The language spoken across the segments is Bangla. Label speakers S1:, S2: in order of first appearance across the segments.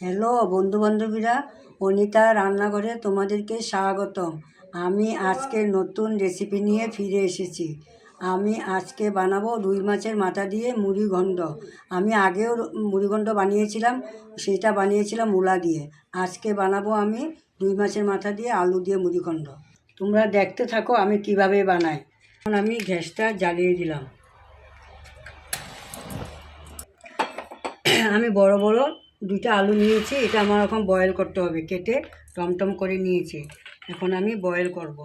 S1: হ্যালো বন্ধু বান্ধবীরা অনিতা রান্নাঘরে তোমাদেরকে স্বাগতম। আমি আজকে নতুন রেসিপি নিয়ে ফিরে এসেছি। আমি আজকে বানাবো রুই মাছের মাথা দিয়ে মুড়ি ঘণ্ট আমি আগেও মুড়ি ঘণ্ট বানিয়েছিলাম, সেটা বানিয়েছিলাম মূলা দিয়ে। আজকে বানাবো আমি রুই মাছের মাথা দিয়ে আলু দিয়ে মুড়ি ঘণ্ট তোমরা দেখতে থাকো আমি কীভাবে বানাই। এখন আমি গ্যাসটা জ্বালিয়ে দিলাম। আমি বড় বড় দুইটা আলু নিয়েছি, এটা আমার এখন বয়েল করতে হবে, কেটে টমটম করে নিয়েছি। এখন আমি বয়েল করব।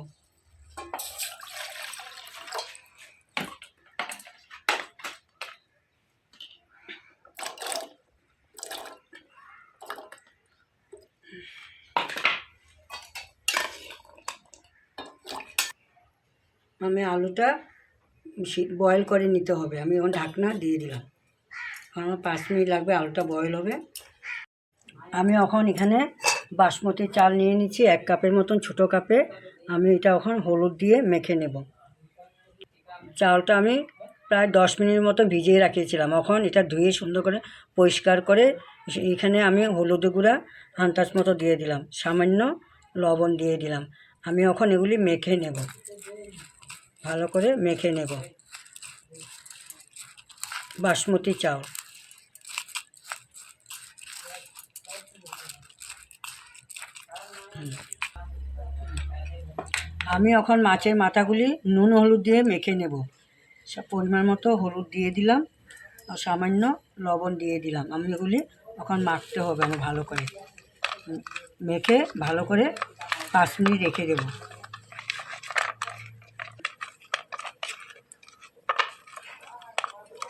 S1: আমি আলুটা বয়েল করে নিতে হবে, আমি এখন ঢাকনা দিয়ে দিলাম। আমার পাঁচ মিনিট লাগবে আলুটা বয়েল হবে। আমি এখন এখানে বাসমতি চাল নিয়ে নিচ্ছি, এক কাপের মতন ছোটো কাপে। আমি এটা এখন হলুদ দিয়ে মেখে নেব। চালটা আমি প্রায় দশ মিনিট মতো ভিজিয়ে রাখিয়েছিলাম। এখন এটা ধুয়ে সুন্দর করে পরিষ্কার করে এখানে আমি হলুদ গুঁড়া, আন্দাজ মতো দিয়ে দিলাম। সামান্য লবণ দিয়ে দিলাম। আমি এখন এগুলি মেখে নেব। ভালো করে মেখে নেব। বাসমতি চাল। আমি এখন মাছের মাথাগুলি নুন হলুদ দিয়ে মেখে নেব। সব পরিমাণ মতো হলুদ দিয়ে দিলাম আর সামান্য লবণ দিয়ে দিলাম। আমি এগুলি এখন মাখতে হবে আমি ভালো করে। মেখে ভালো করে পাঁচ মিনিট রেখে দেবো।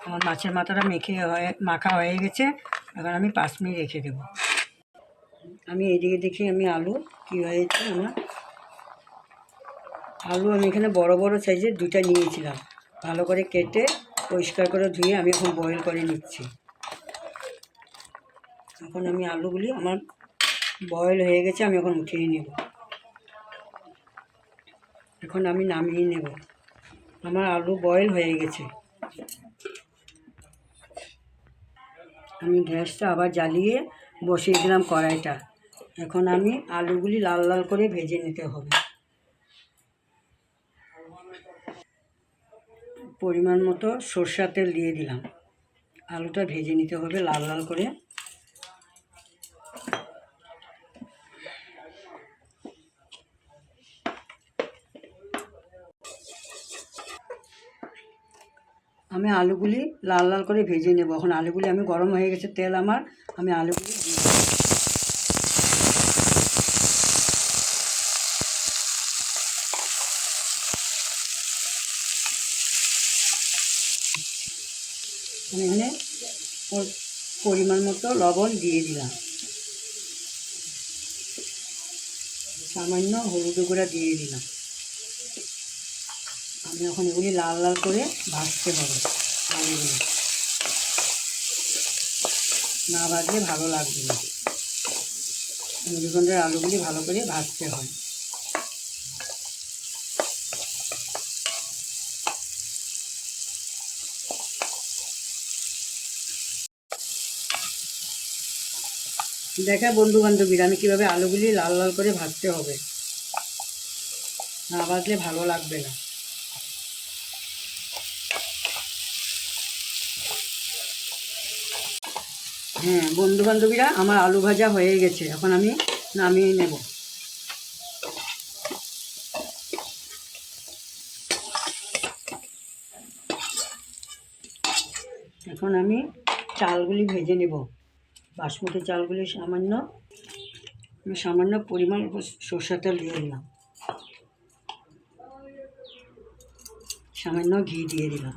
S1: আমার মাছের মাথাটা মেখে হয়ে, মাখা হয়ে গেছে। এখন আমি পাঁচ মিনিট রেখে দেবো। আমি এদিকে দেখি আমি আলু, কী হয়েছে আমার? আলু আমি এখানে বড় বড় সাইজের দুটা নিয়েছিলাম। ভালো করে কেটে পরিষ্কার করে ধুয়ে আমি এখন বয়েল করে নিচ্ছি। এখন আমি আলুগুলি আমার বয়েল হয়ে গেছে, আমি এখন উঠিয়ে নেব। এখন আমি নামিয়ে নেব। আমার আলু বয়েল হয়ে গেছে। আমি গ্যাসটা আবার জ্বালিয়ে বসিয়ে দিলাম কড়াইটা। এখন আমি আলুগুলি লাল লাল করে ভেজে নিতে হবে। পরিমাণ মতো সর্ষা তেল দিয়ে দিলাম। আলুটা ভেজে নিতে হবে লাল লাল করে। আমি আলুগুলি লাল লাল করে ভেজে নেব। এখন আলুগুলি আমি গরম হয়ে গেছে, তেল আমার। আমি আলুগুলি দিয়ে দেব। আমি ওর পরিমাণ মতো লবণ দিয়ে দিলাম। সামান্য হলুদ গুঁড়া দিয়ে দিলাম। আমি এখন এগুলি লাল লাল করে ভাজতে হবে আলুগুলো। না ভাজলে ভালো লাগবে না। মুড়িগন্ডের আলুগুলি ভালো করে ভাজতে হয়। দেখা বন্ধু বান্ধবীরা আমি কীভাবে আলুগুলি লাল লাল করে ভাজতে হবে? না ভাজলে ভালো লাগবে না। হ্যাঁ বন্ধু বান্ধবীরা আমার আলু ভাজা হয়ে গেছে। এখন আমি নামিয়ে নেব। এখন আমি চালগুলি ভেজে নেব। বাসমতি চালগুলি সামান্য সামান্য পরিমাণ সর্ষা তেল দিয়ে দিলাম। সামান্য ঘি দিয়ে দিলাম।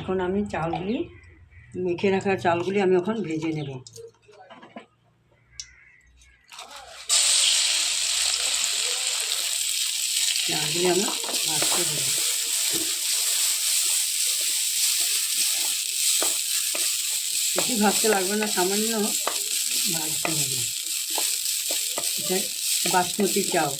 S1: এখন আমি চালগুলি, মেখে রাখা চালগুলি আমি এখন ভেজে নেব। চালগুলি আমার ভাজতে দেবো বেশি ভাজতে লাগবে না, সামান্য ভাজতে হবে। বাসমতি চাও।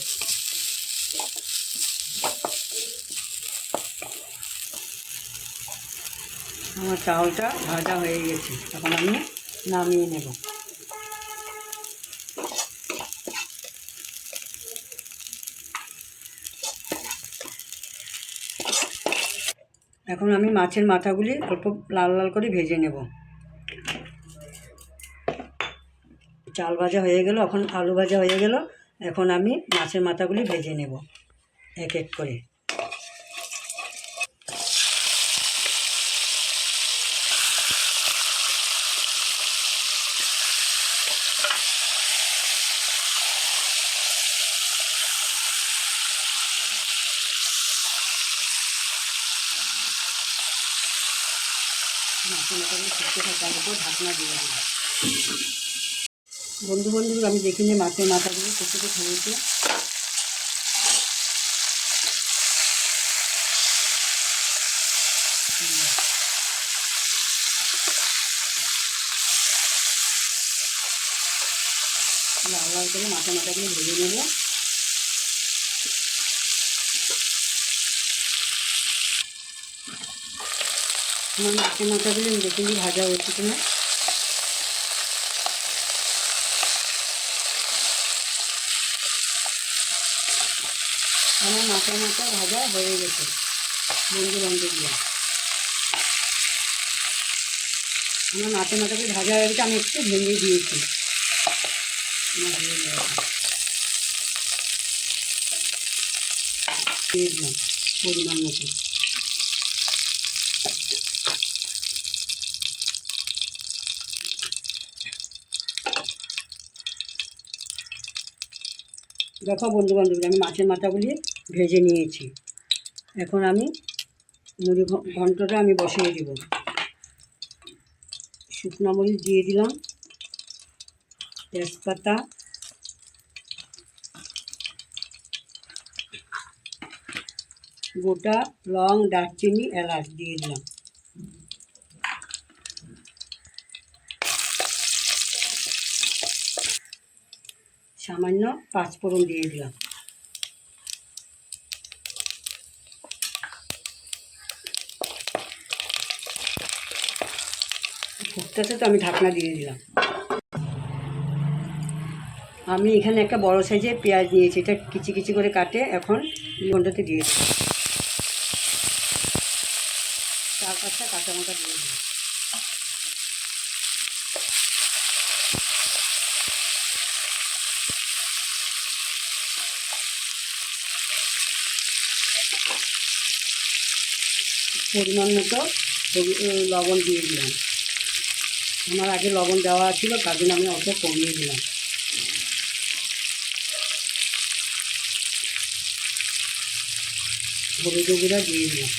S1: আমার চাউলটা ভাজা হয়ে গেছে তখন আমি নামিয়ে নেব। এখন আমি মাছের মাথাগুলি অল্প লাল লাল করে ভেজে নেব। চাল ভাজা হয়ে গেল, এখন আলু ভাজা হয়ে গেল। এখন আমি মাছের মাথাগুলি ভেজে নেব, এক এক করে। মাছের মাথাগুলি ঢাকনা দিয়ে দিলাম। বন্ধু বন্ধু আমি দেখিনি মাছের মাথাগুলো কুচুতে খেয়েছি লাল লাল করে মাথা মাথাগুলো ভেজে নেব। আমার মাছের মাথাগুলো আমি ভাজা হয়েছে কিনা। আমার মাথা মাথা ভাজা হয়ে গেছে বন্ধু বান্ধবীরা আমার মাথা মাথাকে ভাজা হয়ে গেছে, আমি একটু ভেঙে দিয়েছি। পরিমাণ মতো দেখো বন্ধু বান্ধবী আমি মাছের মাথা মাথাগুলি ভেজে নিয়েছি। এখন আমি মুড়ি ঘন্টটা আমি বসিয়ে দিব। শুকনো মরিচ দিয়ে দিলাম। তেজপাতা। গোটা লং দারচিনি এলাচ দিয়ে দিলাম। সামান্য পাঁচফোড়ন দিয়ে দিলাম। ফুটতেছে তো আমি ঢাকনা দিয়ে দিলাম। আমি এখানে একটা বড় সাইজে পেঁয়াজ নিয়েছি, এটা কিচি কিচি করে কাটে, এখন ঘন্টাতে দিয়েছি চার পাঁচটা কাঁচা লঙ্কা দিয়ে দিলাম। পরিমাণ মতো লবণ দিয়ে দিলাম। আমার আগে লবণ দেওয়া ছিল, তার জন্য আমি অল্প কমিয়ে দিলাম। হলুদ গুঁড়া দিয়ে দিলাম।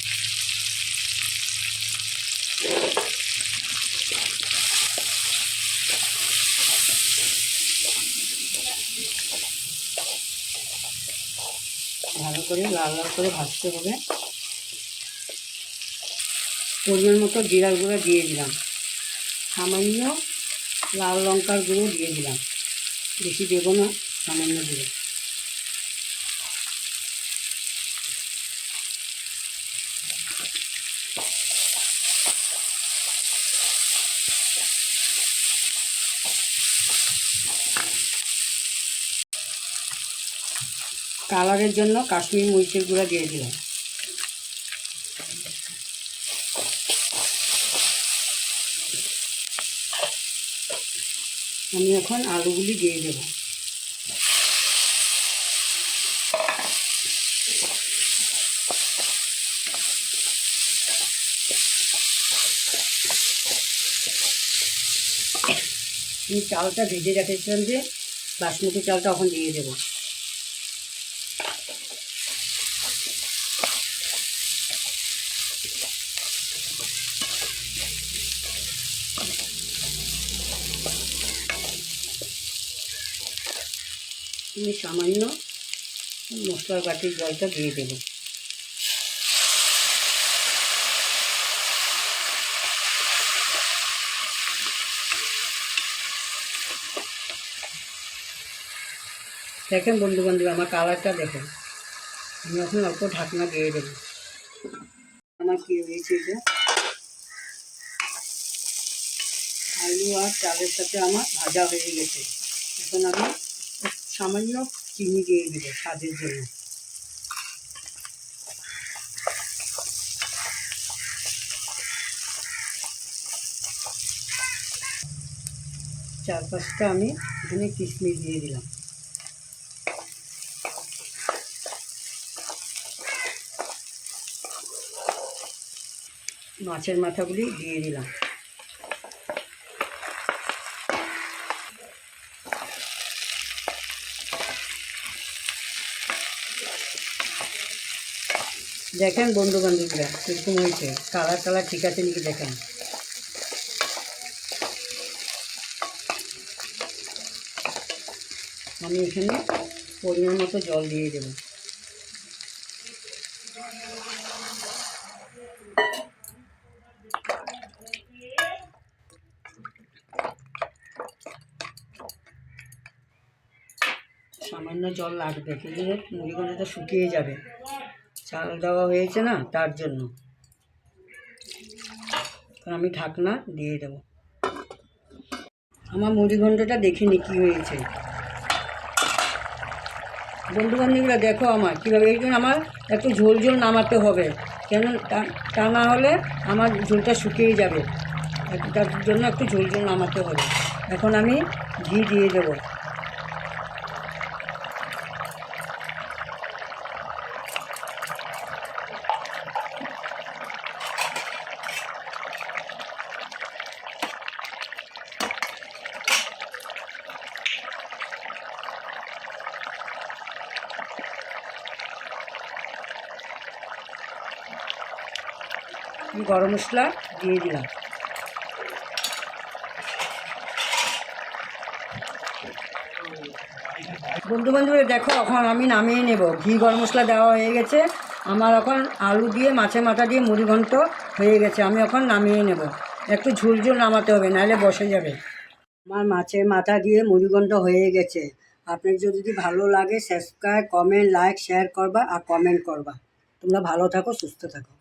S1: ভালো করে, লাল লাল করে ভাজতে হবে। পরিমাণ মতো জিরার গুঁড়ো দিয়ে দিলাম। সামান্য লাল লঙ্কার গুঁড়ো দিয়ে দিলাম। বেশি দেবো না, সামান্য দিয়ে কালারের জন্য কাশ্মীর মরিচের গুঁড়া দিয়ে দিলাম। আমি এখন আলুগুলি দিয়ে দেব। আমি চালটা ভেজে রেখেছিলাম যে বাসমতি চালটা এখন দিয়ে দেবো। আমি সামান্য মশলার বাটির জলটা দিয়ে দেবো। দেখেন বন্ধু বান্ধব আমার কালারটা দেখেন। আমি এখন অল্প ঢাকনা দিয়ে দেবো। আমার কী হয়েছে এটা? আলু আর চালের সাথে আমার ভাজা হয়ে গেছে। এখন আমি সামান্য চিনি দিয়ে দেবো স্বাদের জন্য। চারপাশটা আমি এখানে কিশমিশ দিয়ে দিলাম। মাছের মাথাগুলি দিয়ে দিলাম। দেখেন বন্ধু বান্ধবীরা কীরকম হয়েছে? কালার কালার ঠিক আছে নাকি দেখেন? আমি এখানে পরিমাণ মতো জল দিয়ে দেবো। সামান্য জল লাগবে, কিন্তু মুড়িগুলোটা শুকিয়ে যাবে। চাল দেওয়া হয়েছে না, তার জন্য। আমি ঢাকনা দিয়ে দেবো। আমার মুড়ি ঘন্টটা দেখিনি কী হয়েছে। বন্ধু বান্ধবীরা দেখো আমার কীভাবে, এই জন্য আমার একটু ঝোল ঝোল নামাতে হবে। কেন তা না হলে আমার ঝোলটা শুকিয়ে যাবে। তার জন্য একটু ঝোল ঝোল নামাতে হবে। এখন আমি ঘি দিয়ে দেবো। গরম মশলা দিয়ে দিলাম। বন্ধু বান্ধবীরা দেখো, এখন আমি নামিয়ে নেব। ঘি গরম মশলা দেওয়া হয়ে গেছে। আমার এখন আলু দিয়ে মাছের মাথা দিয়ে মুড়ি ঘন্ট হয়ে গেছে। আমি এখন নামিয়ে নেব। একটু ঝুল ঝুল নামাতে হবে, নাহলে বসে যাবে। আমার মাছের মাথা দিয়ে মুড়ি ঘন্ট হয়ে গেছে। আপনার যদি ভালো লাগে সাবস্ক্রাইব কমেন্ট লাইক শেয়ার করবা আর কমেন্ট করবা। তোমরা ভালো থাকো, সুস্থ থাকো।